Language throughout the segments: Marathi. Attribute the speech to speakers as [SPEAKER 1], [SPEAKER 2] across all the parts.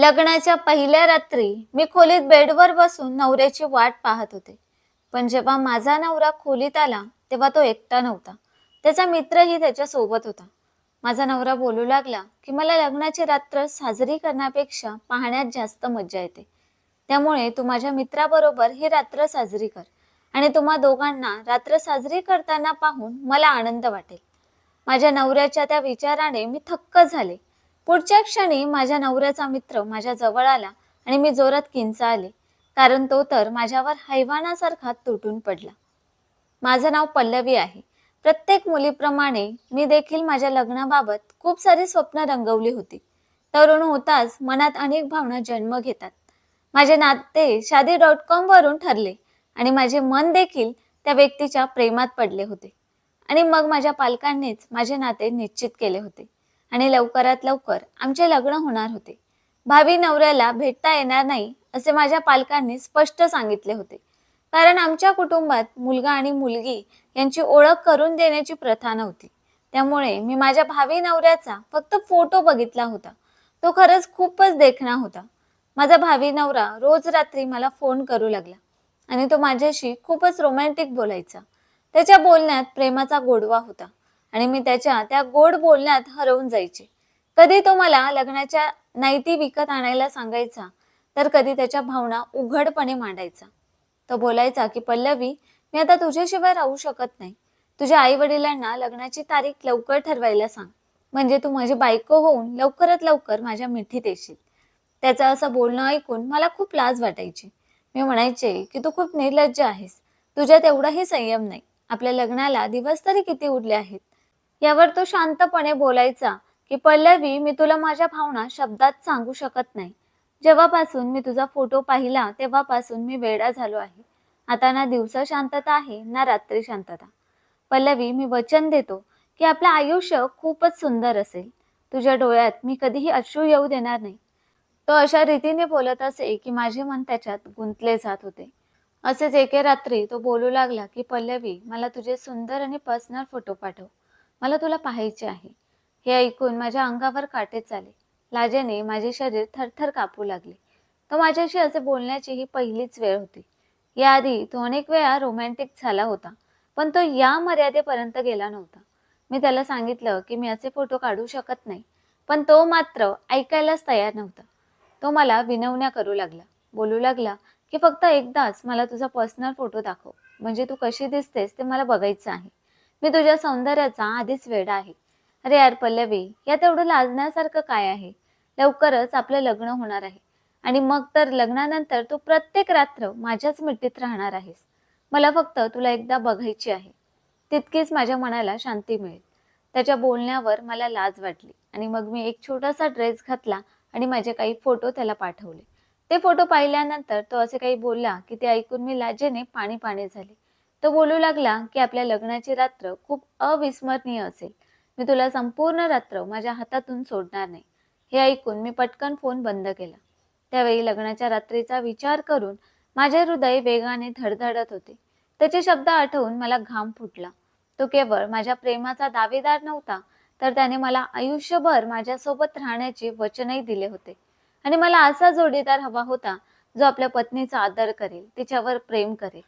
[SPEAKER 1] लग्नाच्या पहिल्या रात्री मी खोलीत बेडवर बसून नवऱ्याची वाट पाहत होते. पण जेव्हा माझा नवरा खोलीत आला तेव्हा तो एकटा नव्हता. त्याचा मित्रही त्याच्या सोबत होता. माझा नवरा बोलू लागला की मला लग्नाची रात्र साजरी करण्यापेक्षा पाहण्यात जास्त मज्जा येते. त्यामुळे तू माझ्या मित्राबरोबर ही रात्र साजरी कर आणि तुम्हा दोघांना रात्र साजरी करताना पाहून मला आनंद वाटेल. माझ्या नवऱ्याच्या त्या विचाराने मी थक्क झाले. पुढच्या क्षणी माझ्या नवऱ्याचा मित्र माझ्या जवळ आला आणि मी जोरात किंचा आले कारण तो तर माझ्यावर हैवानासारखा तुटून पडला. माझं नाव पल्लवी आहे. प्रत्येक मुलीप्रमाणे मी देखील माझ्या लग्नाबाबत खूप सारी स्वप्न रंगवली होती. तरुण होताच मनात अनेक भावना जन्म घेतात. माझे नाते शादी डॉट कॉम वरून ठरले आणि माझे मन देखील त्या व्यक्तीच्या प्रेमात पडले होते. आणि मग माझ्या पालकांनीच माझे नाते निश्चित केले होते. आणि लवकरात लवकर आमचे लग्न होणार होते. भावी नवऱ्याला भेटता येणार नाही असे माझ्या पालकांनी स्पष्ट सांगितले होते. कारण आमच्या कुटुंबात मुलगा आणि मुलगी यांची ओळख करून देण्याची प्रथा नव्हती. त्यामुळे मी माझ्या भावी नवऱ्याचा फक्त फोटो बघितला होता. तो खरंच खूपच देखणा होता. माझा भावी नवरा रोज रात्री मला फोन करू लागला आणि तो माझ्याशी खूपच रोमॅन्टिक बोलायचा. त्याच्या बोलण्यात प्रेमाचा गोडवा होता. आणि मी त्याच्या त्या गोड बोलण्यात हरवून जायचे. कधी तो मला लग्नाच्या नाईती विकत आणायला सांगायचा तर कधी त्याच्या भावना उघडपणे मांडायचा. तो बोलायचा की पल्लवी मी आता तुझ्याशिवाय राहू शकत नाही. तुझ्या आई वडिलांना लग्नाची तारीख लवकर ठरवायला सांग. म्हणजे तू माझी बायको होऊन लवकरात लवकर माझ्या मिठीत येशील. त्याचं असं बोलणं ऐकून मला खूप लाज वाटायची. मी म्हणायचे की तू खूप निर्लज्ज आहेस. तुझ्यात एवढाही संयम नाही. आपल्या लग्नाला दिवस तरी किती उरले आहेत? यावर तो शांतपणे बोलायचा की पल्लवी मी तुला माझ्या भावना शब्दात सांगू शकत नाही. जेव्हापासून मी तुझा फोटो पाहिला तेव्हापासून मी वेडा झालो आहे. आता ना दिवसा शांतता आहे ना रात्री शांतता. पल्लवी मी वचन देतो की आपलं आयुष्य खूपच सुंदर असेल. तुझ्या डोळ्यात मी कधीही अश्रू येऊ देणार नाही. तो अशा रीतीने बोलत असे की माझे मन त्याच्यात गुंतले जात होते. असेच एके रात्री तो बोलू लागला की पल्लवी मला तुझे सुंदर आणि पर्सनल फोटो पाठव. मला तुला पाहायचे आहे. हे ऐकून माझ्या अंगावर काटेच आले लाजेने माझे शरीर थरथर कापू लागले. तो माझ्याशी असे बोलण्याची ही पहिलीच वेळ होती. याआधी तो अनेक वेळा रोमॅन्टिक झाला होता पण तो या मर्यादेपर्यंत गेला नव्हता. मी त्याला सांगितलं की मी असे फोटो काढू शकत नाही पण तो मात्र ऐकायलाच तयार नव्हता. तो मला विनवण्या करू लागला. बोलू लागला की फक्त एकदाच मला तुझा पर्सनल फोटो दाखव. म्हणजे तू कशी दिसतेस ते मला बघायचं आहे. मी तुझ्या सौंदर्याचा आधीच वेडा आहे. अरे यार पल्लवी यात एवढं लाजण्यासारखं काय आहे? लवकरच आपलं लग्न होणार आहे. आणि मग तर लग्नानंतर तू प्रत्येक रात्र माझ्याच मिट्टीत राहणार आहेस. मला फक्त तुला एकदा बघायची आहे. तितकीच माझ्या मनाला शांती मिळेल. त्याच्या बोलण्यावर मला लाज वाटली आणि मग मी एक छोटासा ड्रेस घातला आणि माझे काही फोटो त्याला पाठवले. ते फोटो पाहिल्यानंतर तो असे काही बोलला की ते ऐकून मी लाजेने पाणी पाणी झाले. तो बोलू लागला की आपल्या लग्नाची रात्र खूप अविस्मरणीय असेल. मी तुला संपूर्ण रात्र माझ्या हातातून सोडणार नाही. हे ऐकून मी पटकन फोन बंद केला. त्यावेळी लग्नाच्या रात्रीचा विचार करून माझे हृदय वेगाने धडधडत होते. त्याचे शब्द आठवून मला घाम फुटला. तो केवळ माझ्या प्रेमाचा दावेदार नव्हता तर त्याने मला आयुष्यभर माझ्यासोबत राहण्याचे वचनही दिले होते. आणि मला असा जोडीदार हवा होता जो आपल्या पत्नीचा आदर करेल तिच्यावर प्रेम करेल.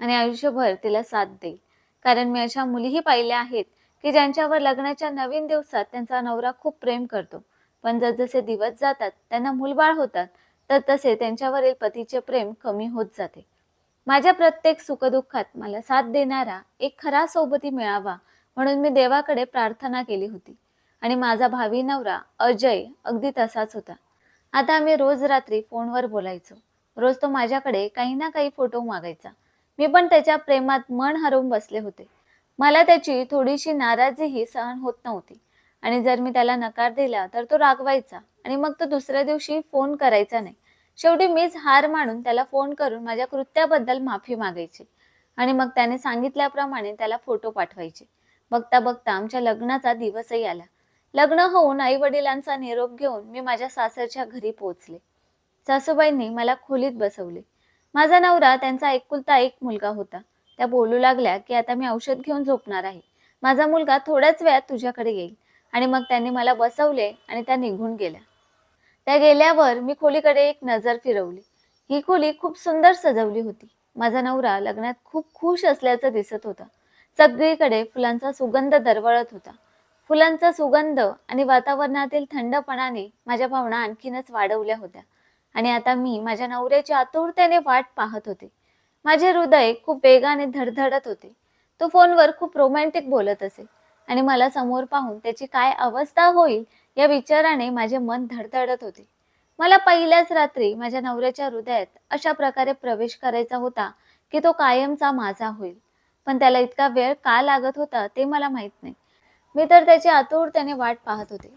[SPEAKER 1] आणि आयुष्यभर तिला साथ देईल. कारण मी अशा मुलीही पाहिल्या आहेत की ज्यांच्यावर लग्नाच्या नवीन दिवसात त्यांचा नवरा खूप प्रेम करतो. पण जसजसे दिवस जातात त्यांना मूलबाळ होतात तर तसे त्यांच्यावरील पतीचे प्रेम कमी होत जाते. माझ्या प्रत्येक सुखदुःखात मला साथ देणारा एक खरा सोबती मिळावा म्हणून मी देवाकडे प्रार्थना केली होती. आणि माझा भावी नवरा अजय अगदी तसाच होता. आता आम्ही रोज रात्री फोनवर बोलायचो. रोज तो माझ्याकडे काही ना काही फोटो मागायचा. मी पण त्याच्या प्रेमात मन हरवून बसले होते. मला त्याची थोडीशी नाराजीही सहन होत नव्हती. आणि जर मी त्याला नकार दिला तर तो रागवायचा आणि मग तो दुसऱ्या दिवशी फोन करायचा नाही. शेवटी मीच हार मानून त्याला फोन करून माझ्या कृत्याबद्दल माफी मागायची आणि मग त्याने सांगितल्याप्रमाणे त्याला फोटो पाठवायचे. बघता बघता आमच्या लग्नाचा दिवसही आला. लग्न होऊन आई वडिलांचा निरोप घेऊन मी माझ्या सासरच्या घरी पोहोचले. सासूबाईंनी मला खोलीत बसवले. माझा नवरा त्यांचा एकुलता एक मुलगा होता. त्या बोलू लागल्या की आता मी औषध घेऊन झोपणार आहे. माझा मुलगा थोड्याच वेळात तुझ्याकडे येईल. आणि मग त्यांनी मला बसवले आणि त्या निघून गेल्या. त्या गेल्यावर मी खोलीकडे एक नजर फिरवली. ही खोली खूप सुंदर सजवली होती. माझा नवरा लग्नात खूप खुश असल्याचं दिसत होता. सगळीकडे फुलांचा सुगंध दरवळत होता. फुलांचा सुगंध आणि वातावरणातील थंडपणाने माझ्या भावना आणखीनच वाढवल्या होत्या. आणि आता मी माझ्या नवऱ्याची आतुरतेने वाट पाहत होते. माझे हृदय खूप वेगाने धडधडत होते. तो फोनवर खूप रोमॅन्टिक बोलत असे आणि मला समोर पाहून त्याची काय अवस्था होईल या विचाराने माझे मन धडधडत होते. मला पहिल्याच रात्री माझ्या नवऱ्याच्या हृदयात अशा प्रकारे प्रवेश करायचा होता की तो कायमचा माझा होईल. पण त्याला इतका वेळ का लागत होता ते मला माहीत नाही. मी तर त्याची आतुरतेने वाट पाहत होते.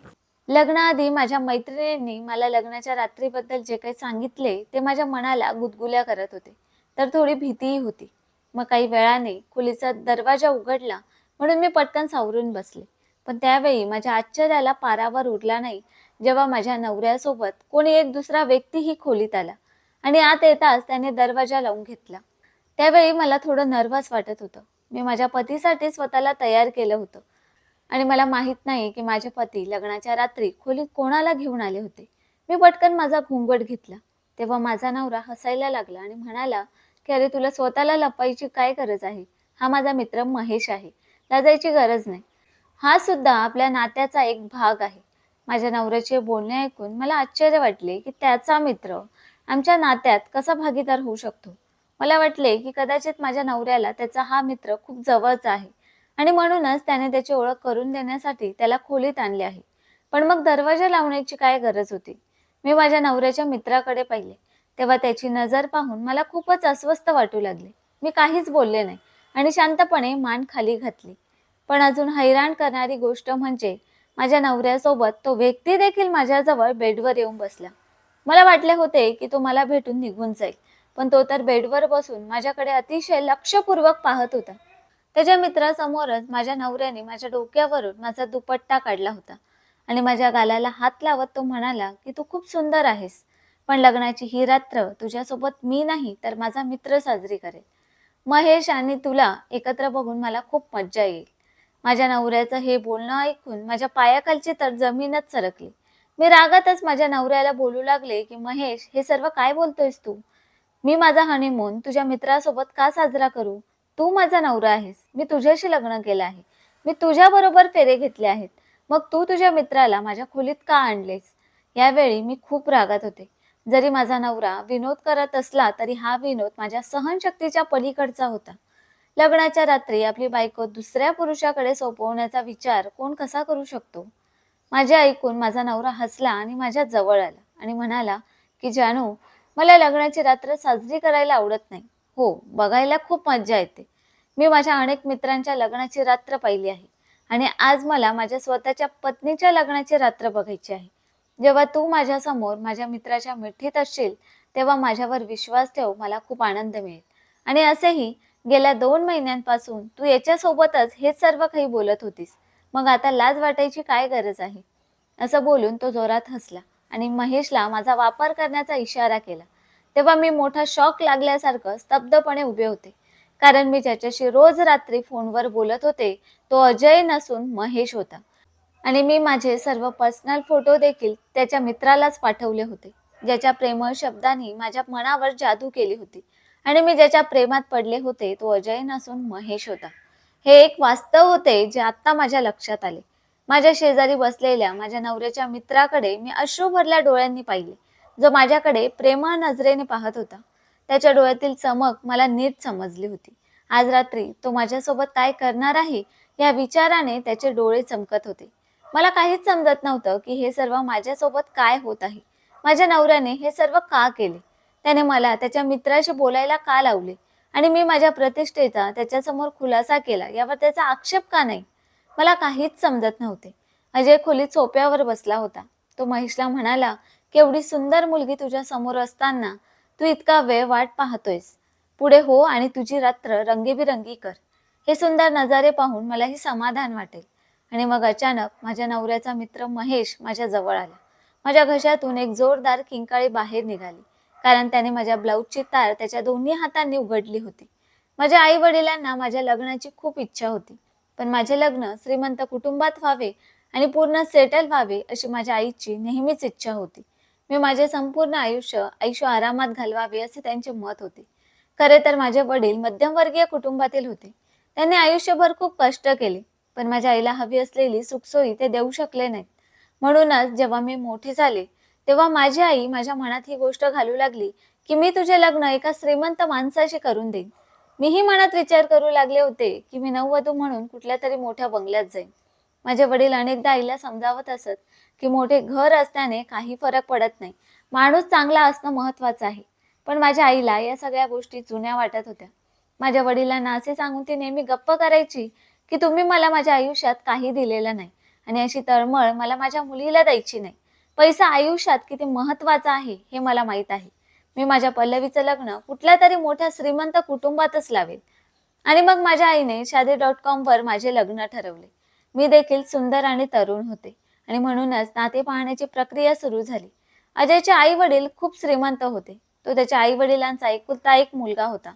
[SPEAKER 1] लग्नाआधी माझ्या मैत्रिणींनी मला लग्नाच्या रात्रीबद्दल जे काही सांगितले ते माझ्या मनाला गुदगुल्या करत होते. तर थोडी भीतीही होती. मग काही वेळाने खोलीचा दरवाजा उघडला म्हणून मी पटकन सावरून बसले. पण त्यावेळी माझ्या आश्चर्याला पारावर उरला नाही जेव्हा माझ्या नवऱ्यासोबत कोणी एक दुसरा व्यक्तीही खोलीत आला आणि आत येताच त्याने दरवाजा लावून घेतला. त्यावेळी मला थोडं नर्वस वाटत होतं. मी माझ्या पतीसाठी स्वतःला तयार केलं होतं. आणि मला माहीत नाही की माझे पती लग्नाच्या रात्री खोलीत कोणाला घेऊन आले होते. मी पटकन माझा घुंगट घेतला. तेव्हा माझा नवरा हसायला लागला आणि म्हणाला की अरे तुला स्वतःला लपायची काय गरज आहे? हा माझा मित्र महेश आहे. लाजायची गरज नाही. हा सुद्धा आपल्या नात्याचा एक भाग आहे. माझ्या नवऱ्याचे बोलणे ऐकून मला आश्चर्य वाटले की त्याचा मित्र आमच्या नात्यात कसा भागीदार होऊ शकतो? मला वाटले की कदाचित माझ्या नवऱ्याला त्याचा हा मित्र खूप जवळचा आहे. आणि म्हणूनच त्याने त्याची ओळख करून देण्यासाठी त्याला खोलीत आणले आहे. पण मग दरवाजा लावण्याची काय गरज होती? मी माझ्या नवऱ्याच्या मित्राकडे पाहिले. तेव्हा त्याची नजर पाहून मला खूपच अस्वस्थ वाटू लागले. मी काहीच बोलले नाही आणि शांतपणे मान खाली घातली. पण अजून हैराण करणारी गोष्ट म्हणजे माझ्या नवऱ्यासोबत तो व्यक्ती देखील माझ्याजवळ बेडवर येऊन बसला. मला वाटले होते की तो मला भेटून निघून जाईल. पण तो तर बेडवर बसून माझ्याकडे अतिशय लक्षपूर्वक पाहत होता. त्याच्या मित्रासमोरच माझ्या नवऱ्याने माझ्या डोक्यावरून माझा दुपट्टा काढला होता. आणि माझ्या गालाला हात लावत तो म्हणाला की तू खूप सुंदर आहेस. पण लग्नाची ही रात्र तुझ्यासोबत मी नाही तर माझा मित्र साजरी करेल. महेश आणि तुला एकत्र बघून मला खूप मज्जा येईल. माझ्या नवऱ्याचं हे बोलणं ऐकून माझ्या पायाखालची तर जमीनच सरकली. मी रागातच माझ्या नवऱ्याला बोलू लागले की महेश हे सर्व काय बोलतोयस तू? मी माझा हनीमून तुझ्या मित्रासोबत का साजरा करू? तू माझा नवरा आहेस. मी तुझ्याशी लग्न केलं आहे. मी तुझ्या बरोबर फेरे घेतले आहेत. मग तू तुझ्या मित्राला माझ्या खोलीत का आणलेस? यावेळी मी खूप रागात होते. जरी माझा नवरा विनोद करत असला तरी हा विनोद माझ्या सहनशक्तीच्या पलीकडचा होता. लग्नाच्या रात्री आपली बायको दुसऱ्या पुरुषाकडे सोपवण्याचा विचार कोण कसा करू शकतो? माझे ऐकून माझा नवरा हसला आणि माझ्या जवळ आला आणि म्हणाला की जानू मला लग्नाची रात्र साजरी करायला आवडत नाही. हो बघायला खूप मज्जा येते. मी माझ्या अनेक मित्रांच्या लग्नाची रात्र पाहिली आहे. आणि आज मला माझ्या स्वतःच्या पत्नीच्या लग्नाची रात्र बघायची आहे. जेव्हा तू माझ्यासमोर माझ्या मित्राच्या मिठीत असशील तेव्हा माझ्यावर विश्वास ठेव मला खूप आनंद मिळेल. आणि असेही गेल्या दोन महिन्यांपासून तू याच्यासोबतच हेच सर्व काही बोलत होतीस. मग आता लाज वाटायची काय गरज आहे? असं बोलून तो जोरात हसला आणि महेशला माझा वापर करण्याचा इशारा केला. तेव्हा मी मोठा शॉक लागल्यासारखं स्तब्धपणे उभे होते. कारण मी ज्याच्याशी रोज रात्री फोनवर बोलत होते तो अजय नसून महेश होता. आणि मी माझे सर्व पर्सनल फोटो देखील त्याच्या मित्रालाच पाठवले होते ज्याच्या प्रेमळ शब्दांनी माझ्या मनावर जादू केली होती. आणि मी ज्याच्या प्रेमात पडले होते तो अजय नसून महेश होता. हे एक वास्तव होते जे आत्ता माझ्या लक्षात आले. माझ्या शेजारी बसलेल्या माझ्या नवऱ्याच्या मित्राकडे मी अश्रू भरल्या डोळ्यांनी पाहिले. जो माझ्याकडे प्रेमळ नजरेने पाहत होता. त्याच्या डोळ्यातील चमक मला नीट समजली होती. आज रात्री तो माझ्यासोबत काय करणार आहे या विचाराने त्याचे डोळे चमकत होते. मला काहीच समजत नव्हतं की हे सर्व माझ्यासोबत काय होत आहे. माझ्या नवऱ्याने हे सर्व का केले? त्याने मला त्याच्या मित्राशी बोलायला का लावले? आणि मी माझ्या प्रतिष्ठेचा त्याच्यासमोर खुलासा केला यावर त्याचा आक्षेप का नाही? मला काहीच समजत नव्हते. अजय खोलीत सोप्यावर बसला होता. तो महेशला म्हणाला की एवढी सुंदर मुलगी तुझ्या समोर असताना तू इतका वेळ वाट पाहतोयस. पुढे हो आणि तुझी रात्र रंगीबिरंगी कर. हे सुंदर नजारे पाहून मलाही समाधान वाटेल. आणि मग अचानक माझ्या नवऱ्याचा मित्र महेश माझ्या जवळ आला. माझ्या घशातून एक जोरदार किंकाळी बाहेर निघाली. कारण त्याने माझ्या ब्लाऊजची तार त्याच्या दोन्ही हातांनी उघडली होती. माझ्या आई वडिलांना माझ्या लग्नाची खूप इच्छा होती. पण माझे लग्न श्रीमंत कुटुंबात व्हावे आणि पूर्ण सेटल व्हावे अशी माझ्या आईची नेहमीच इच्छा होती. मी माझे संपूर्ण आयुष्य आयुष्य आरामात घालवावे असे त्यांचे मत होते. खरे तर माझे वडील मध्यमवर्गीय कुटुंबातील होते. त्यांनी आयुष्यभर खूप कष्ट केले पण माझ्या आईला हवी असलेली सुखसोयी ते देऊ शकले नाहीत. म्हणूनच जेव्हा मी मोठे झाले तेव्हा माझी आई माझ्या मनात ही गोष्ट घालू लागली की मी तुझे लग्न एका श्रीमंत माणसाशी करून देईन. मीही मनात विचार करू लागले होते की मी नववधू म्हणून कुठल्या तरी मोठ्या बंगल्यात जाईन. माझे वडील अनेकदा आईला समजावत असत की मोठे घर असल्याने काही फरक पडत नाही. माणूस चांगला असणं महत्वाचं आहे. पण माझ्या आईला या सगळ्या गोष्टी जुन्या वाटत होत्या. माझ्या वडिलांना असे सांगून ती नेहमी गप्प करायची की तुम्ही मला माझ्या आयुष्यात काही दिलेलं नाही आणि अशी तळमळ मला माझ्या मुलीला द्यायची नाही. पैसा आयुष्यात किती महत्त्वाचा आहे हे मला माहीत आहे. मी माझ्या पल्लवीचं लग्न कुठल्या तरी मोठ्या श्रीमंत कुटुंबातच लावेल आणि मग माझ्या आईने शादी डॉट कॉम वर माझे लग्न ठरवले. मी देखील सुंदर आणि तरुण होते. आणि म्हणूनच नाते पाहण्याची प्रक्रिया सुरू झाली. अजयचे आई वडील खूप श्रीमंत होते. तो त्याच्या आई वडिलांचा एकुलता एक मुलगा होता.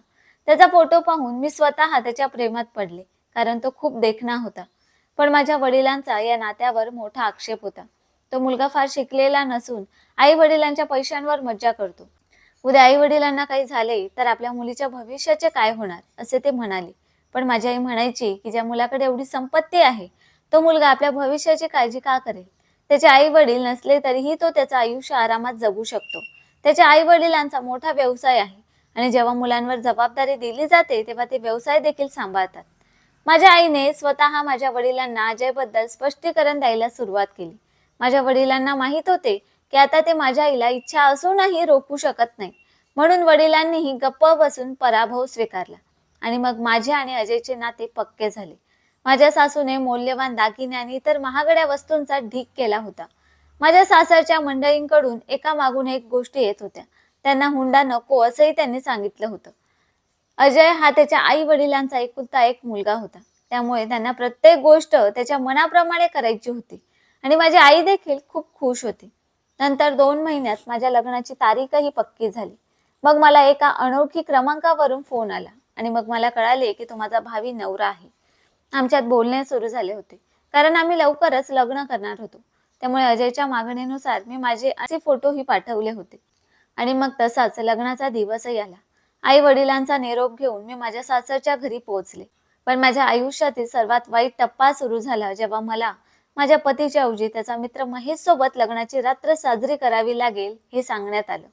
[SPEAKER 1] त्याचा फोटो पाहून मी स्वतः त्याच्या प्रेमात पडले कारण तो खूप देखणा होता. पण माझ्या वडिलांचा या नात्यावर मोठा आक्षेप होता. तो मुलगा फार शिकलेला नसून आई वडिलांच्या पैशांवर मज्जा करतो. उद्या आई वडिलांना काही झाले तर आपल्या मुलीच्या भविष्याचे काय होणार असे ते म्हणाले. पण माझी आई म्हणायची की ज्या मुलाकडे एवढी संपत्ती आहे तो मुलगा आपल्या भविष्याची काळजी का करेल? त्याचे आई वडील नसले तरीही तो त्याचं आयुष्य आरामात जगू शकतो. त्याच्या आई वडिलांचा मोठा व्यवसाय आहे आणि जेव्हा मुलांवर जबाबदारी दिली जाते तेव्हा ते व्यवसाय देखील सांभाळतात. माझ्या आईने स्वतः माझ्या वडिलांना अजयबद्दल स्पष्टीकरण द्यायला सुरुवात केली. माझ्या वडिलांना माहीत होते की आता ते माझ्या आईला इच्छा असूनही रोखू शकत नाही. म्हणून वडिलांनीही गप्प बसून पराभव स्वीकारला आणि मग माझे आणि अजयचे नाते पक्के झाले. माझ्या सासूने मौल्यवान दागिने आणि इतर महागड्या वस्तूंचा ढीक केला होता. माझ्या सासरच्या मंडळींकडून एका मागून एक गोष्टी येत होत्या. त्यांना हुंडा नको असंही त्यांनी सांगितलं होतं. अजय हा त्याच्या आई वडिलांचा एकुलता एक मुलगा होता. त्यामुळे त्यांना प्रत्येक गोष्ट त्याच्या मनाप्रमाणे करायची होती. आणि माझी आई देखील खूप खुश होती. नंतर दोन महिन्यात माझ्या लग्नाची तारीखही पक्की झाली. मग मला एका अनोळखी क्रमांकावरून फोन आला आणि मग मला कळाले की तो माझा भावी नवरा आहे. आमच्यात बोलणे सुरू झाले होते. कारण आम्ही लवकरच लग्न करणार होतो. त्यामुळे अजयच्या मागणीनुसार मी माझे असे फोटोही पाठवले होते. आणि मग तसाच लग्नाचा दिवसही आला. आई वडिलांचा निरोप घेऊन मी माझ्या सासरच्या घरी पोहोचले. पण माझ्या आयुष्यातील सर्वात वाईट टप्पा सुरू झाला जेव्हा मला माझ्या पतीच्या ऐवजी त्याचा मित्र महेश सोबत लग्नाची रात्र साजरी करावी लागेल हे सांगण्यात आलं.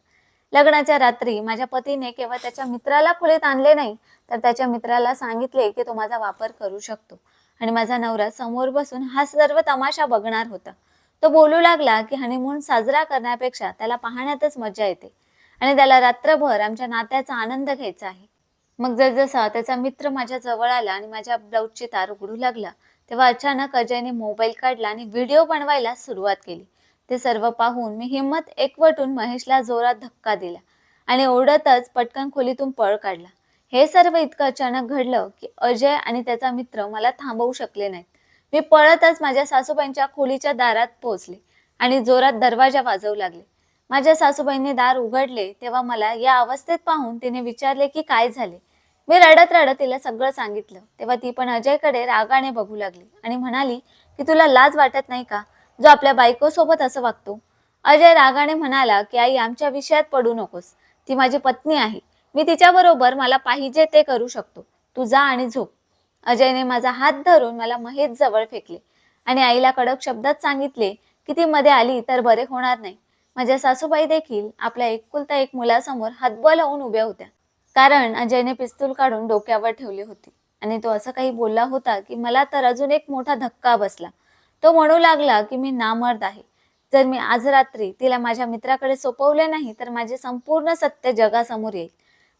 [SPEAKER 1] लग्नाच्या रात्री माझ्या पतीने केवळ त्याच्या मित्राला खोलीत आणले नाही तर त्याच्या मित्राला सांगितले की तो माझा वापर करू शकतो. आणि माझा नवरा समोर बसून हा सर्व तमाशा बघणार होता. तो बोलू लागला की हनीमून साजरा करण्यापेक्षा त्याला पाहण्यातच मजा येते. आणि त्याला रात्रभर आमच्या नात्याचा आनंद घ्यायचा आहे. मग जसजसा त्याचा मित्र माझ्या जवळ आला आणि माझ्या ब्लाऊजची तार उघडू लागला तेव्हा अचानक अजयने मोबाईल काढला आणि व्हिडिओ बनवायला सुरुवात केली. ते सर्व पाहून मी हिंमत एकवटून महेशला जोरात धक्का दिला आणि ओढतच पटकन खोलीतून पळ काढला. हे सर्व इतकं अचानक घडलं की अजय आणि त्याचा मित्र मला थांबवू शकले नाहीत. मी पळतच माझ्या सासूबाईंच्या खोलीच्या दारात पोहोचले आणि जोरात दरवाजा वाजवू लागले. माझ्या सासूबाईंनी दार उघडले तेव्हा मला या अवस्थेत पाहून तिने विचारले की काय झाले? मी रडत रडत तिला सगळं सांगितलं. तेव्हा ती पण अजयकडे रागाने बघू लागली आणि म्हणाली की तुला लाज वाटत नाही का? जो आपल्या बायकोसोबत असं वागतो. अजय रागाने म्हणाला की आई आमच्या विषयात पडू नकोस. ती माझी पत्नी आहे. मी तिच्याबरोबर मला पाहिजे ते करू शकतो. तू जा आणि झोप. अजयने माझा हात धरून मला महेश जवळ फेकले आणि आईला कडक शब्दात सांगितले की ती मध्ये आली तर बरे होणार नाही. माझ्या सासूबाई देखील आपल्या एकुलता एक मुलासमोर हातबल होऊन उभ्या होत्या. कारण अजयने पिस्तूल काढून डोक्यावर ठेवली होती आणि तो असं काही बोलला होता की मला तर अजून एक मोठा धक्का बसला. तो म्हणू लागला की मी नामर्द आहे. जर मी आज रात्री तिला माझ्या मित्राकडे सोपवले नाही तर माझे संपूर्ण सत्य जगासमोर येईल.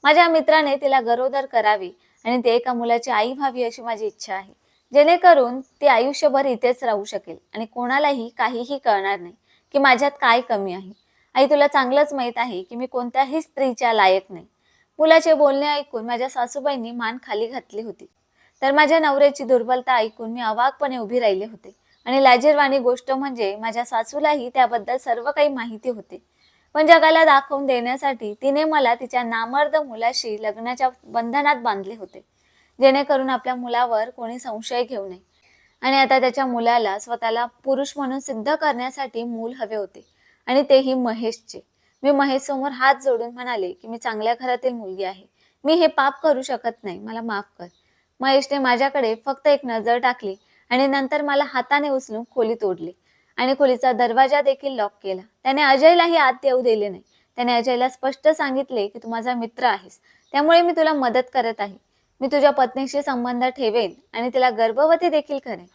[SPEAKER 1] माझ्या मित्राने तिला गरोदर करावी आणि ते एका मुलाची आई व्हावी अशी माझी इच्छा आहे. जेणेकरून ती आयुष्यभर इथेच राहू शकेल आणि कोणालाही काहीही कळणार नाही की माझ्यात काय कमी आहे. आई तुला चांगलंच माहीत आहे की मी कोणत्याही स्त्रीच्या लायक नाही. मुलाचे बोलणे ऐकून माझ्या सासूबाईंनी मान खाली घातली होती. तर माझ्या नवऱ्याची दुर्बलता ऐकून मी अवाकपणे उभी राहिले होते. आणि लाजीरवाणी गोष्ट म्हणजे माझ्या सासूलाही त्याबद्दल सर्व काही माहिती होती. पण जगाला दाखवून देण्यासाठी तिने मला तिच्या नामर्द मुलाशी लग्नाच्या बंधनात बांधले होते. जेणेकरून आपल्या मुलावर कोणी संशय घेऊ नये. आणि आता त्याच्या मुलाला स्वतःला पुरुष म्हणून सिद्ध करण्यासाठी मूल हवे होते. आणि तेही महेशचे. मी महेश समोर हात जोडून म्हणाले की मी चांगल्या घरातील मुलगी आहे. मी हे पाप करू शकत नाही. मला माफ कर. महेशने माझ्याकडे फक्त एक नजर टाकली. आणि नंतर मला हाताने उचलून खोलीत ओढले आणि खोलीचा दरवाजा देखील लॉक केला. त्याने अजयलाही आत येऊ दिले नाही. त्याने अजयला स्पष्ट सांगितले की तू माझा मित्र आहेस. त्यामुळे मी तुला मदत करत आहे. मी तुझ्या पत्नीशी संबंध ठेवेन आणि तिला गर्भवती देखील करेन.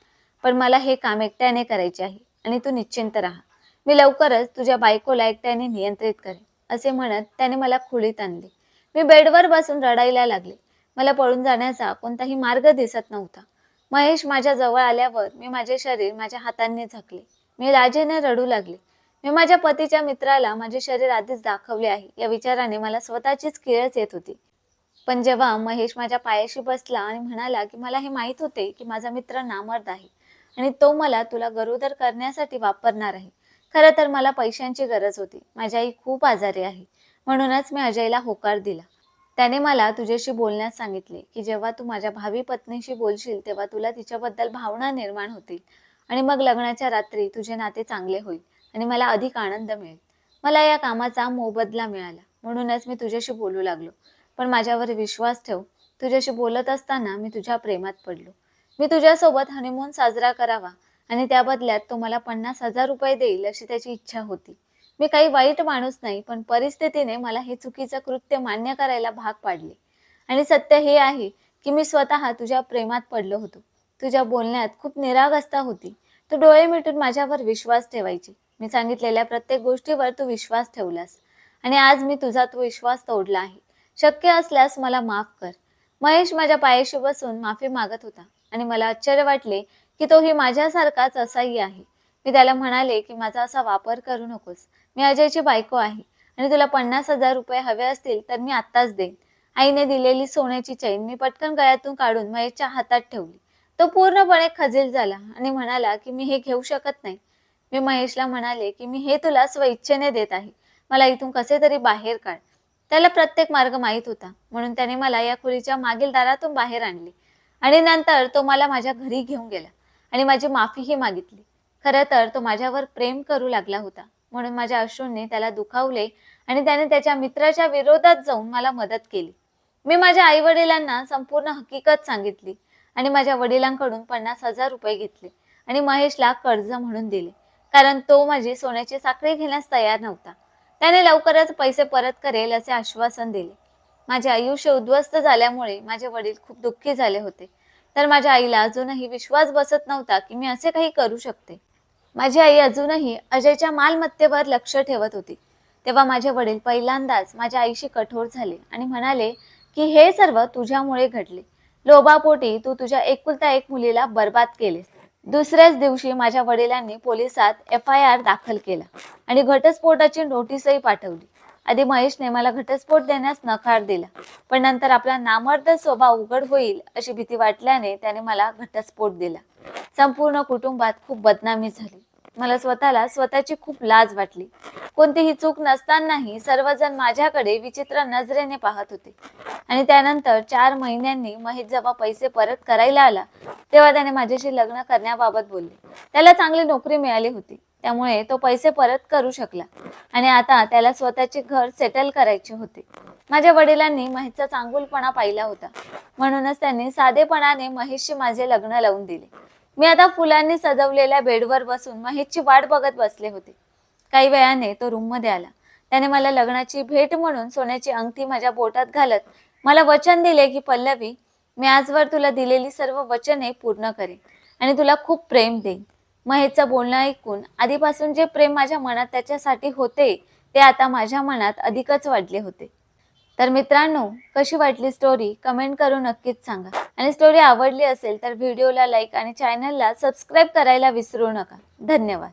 [SPEAKER 1] पण मला हे काम एकट्याने करायचे आहे आणि तू निश्चिंत राहा. मी लवकरच तुझ्या बायकोला एकट्याने नियंत्रित करेन असे म्हणत त्याने मला खोलीत आणले. मी बेडवर बसून रडायला लागले. मला पळून जाण्याचा कोणताही मार्ग दिसत नव्हता. महेश माझ्या जवळ आल्यावर मी माझे शरीर माझ्या हातांनी झाकले. मी लाजेने रडू लागले. मी माझ्या पतीच्या मित्राला माझे शरीर आधीच दाखवले आहे. या विचाराने मला स्वतःचीच किळच येत होती. पण जेव्हा महेश माझ्या पायाशी बसला आणि म्हणाला की मला हे माहीत होते की माझा मित्र नामर्द आहे आणि तो मला तुला गरोदर करण्यासाठी वापरणार आहे. खरं तर मला पैशांची गरज होती. माझी आई खूप आजारी आहे. म्हणूनच मी अजयला होकार दिला. त्याने मला तुझ्याशी बोलण्यास सांगितले की जेव्हा तू माझ्या भावी पत्नीशी बोलशील तेव्हा तुला तिच्याबद्दल भावना निर्माण होतील. आणि मग लग्नाच्या रात्री तुझे नाते चांगले होईल आणि मला अधिक आनंद मिळेल. मला या कामाचा मोबदला मिळाला. म्हणूनच मी तुझ्याशी बोलू लागलो. पण माझ्यावर विश्वास ठेव तुझ्याशी बोलत असताना मी तुझ्या प्रेमात पडलो. मी तुझ्यासोबत हनीमून साजरा करावा आणि त्या बदल्यात तो मला पन्नास हजार रुपये देईल अशी त्याची इच्छा होती. मी काही वाईट माणूस नाही पण परिस्थितीने मला हे चुकीचं कृत्य मान्य करायला भाग पाडले. आणि सत्य हे आहे की मी स्वतः तुझ्या प्रेमात पडलो होतो. तुझ्या बोलण्यात खूप निरागस्ता होती. तू डोळे मिटून माझ्यावर विश्वास ठेवायची. मी सांगितलेल्या प्रत्येक गोष्टीवर तू विश्वास ठेवलास. आणि आज मी तुझा तो विश्वास तोडला आहे. शक्य असल्यास मला माफ कर. महेश माझ्या पायाशी बसून माफी मागत होता. आणि मला आश्चर्य वाटले की तोही माझ्यासारखाच असाही आहे. मी त्याला म्हणाले की माझा असा वापर करू नकोस. मी अजयची बायको आहे आणि तुला पन्नास हजार रुपये हवे असतील तर मी आत्ताच देईन. आईने दिलेली सोन्याची चैन मी पटकन गळ्यातून काढून महेशच्या हातात ठेवली. तो पूर्णपणे खजील झाला आणि म्हणाला की मी हे घेऊ शकत नाही. मी महेशला म्हणाले की मी हे तुला स्वइच्छेने देत आहे. मला इथून कसे तरी बाहेर काढ. त्याला प्रत्येक मार्ग माहीत होता. म्हणून त्याने मला या खोलीच्या मागील दारातून बाहेर आणले. आणि नंतर तो मला माझ्या घरी घेऊन गेला आणि माझी माफीही मागितली. खरं तर तो माझ्यावर प्रेम करू लागला होता. म्हणून माझ्या अश्रूंनी त्याला दुखावले आणि त्याने त्याच्या मित्राच्या विरोधात जाऊन मला मदत केली. मी माझ्या आई वडिलांना संपूर्ण हकीकत सांगितली आणि माझ्या वडिलांकडून पन्नास हजार रुपये घेतले आणि महेशला कर्ज म्हणून दिले. कारण तो माझी सोन्याची साखळी घेण्यास तयार नव्हता. त्याने लवकरच पैसे परत करेल असे आश्वासन दिले. माझे आयुष्य उद्ध्वस्त झाल्यामुळे माझे वडील खूप दुःखी झाले होते. तर माझ्या आईला अजूनही विश्वास बसत नव्हता की मी असे काही करू शकते. माझी आई अजूनही अजयच्या मालमत्तेवर लक्ष ठेवत होती. तेव्हा माझे वडील पहिल्यांदाच माझ्या आईशी कठोर झाले आणि म्हणाले की हे सर्व तुझ्यामुळे घडले. लोभापोटी तू तुझ्या एकुलता एक मुलीला बर्बाद केलेस. दुसऱ्याच दिवशी माझ्या वडिलांनी पोलिसात एफ आय आर दाखल केला आणि घटस्फोटाची नोटीसही पाठवली. आधी महेशने मला घटस्फोट देण्यास नकार दिला पण नंतर आपला नामर्द स्वभाव उघड होईल अशी भीती वाटल्याने त्याने मला घटस्फोट दिला. संपूर्ण कुटुंबात खूप बदनामी झाली. मला स्वतःला स्वतःची खूप लाज वाटली. कोणतीही चूक नसतानाही सर्वजण माझ्याकडे विचित्र नजरेने पाहत होते. आणि त्यानंतर चार महिन्यांनी महेश जेव्हा पैसे परत करायला आला तेव्हा त्याने माझ्याशी लग्न करण्याबाबत बोलले. त्याला चांगली नोकरी मिळाली होती. त्यामुळे तो पैसे परत करू शकला. आणि आता त्याला स्वतःचे घर सेटल करायचे होते. माझ्या वडिलांनी महेशचा चांगुलपणा पाहिला होता. म्हणूनच त्यांनी साधेपणाने महेशशी माझे लग्न लावून दिले. मी आता फुलांनी सजवलेल्या बेडवर बसून महेशची वाट बघत बसले होते. काही वेळाने तो रूममध्ये आला. त्याने मला लग्नाची भेट म्हणून सोन्याची अंगठी माझ्या बोटात घालत मला वचन दिले की पल्लवी मी आजवर तुला दिलेली सर्व वचने पूर्ण करेन आणि तुला खूप प्रेम देईन. महेशचं बोलणं ऐकून आधीपासून जे प्रेम माझ्या मनात त्याच्यासाठी होते ते आता माझ्या मनात अधिकच वाढले होते. तर मित्रांनो कशी वाटली स्टोरी कमेंट करून नक्कीच सांगा. आणि स्टोरी आवडली असेल तर व्हिडिओला लाईक आणि चॅनलला सबस्क्राईब करायला विसरू नका. धन्यवाद.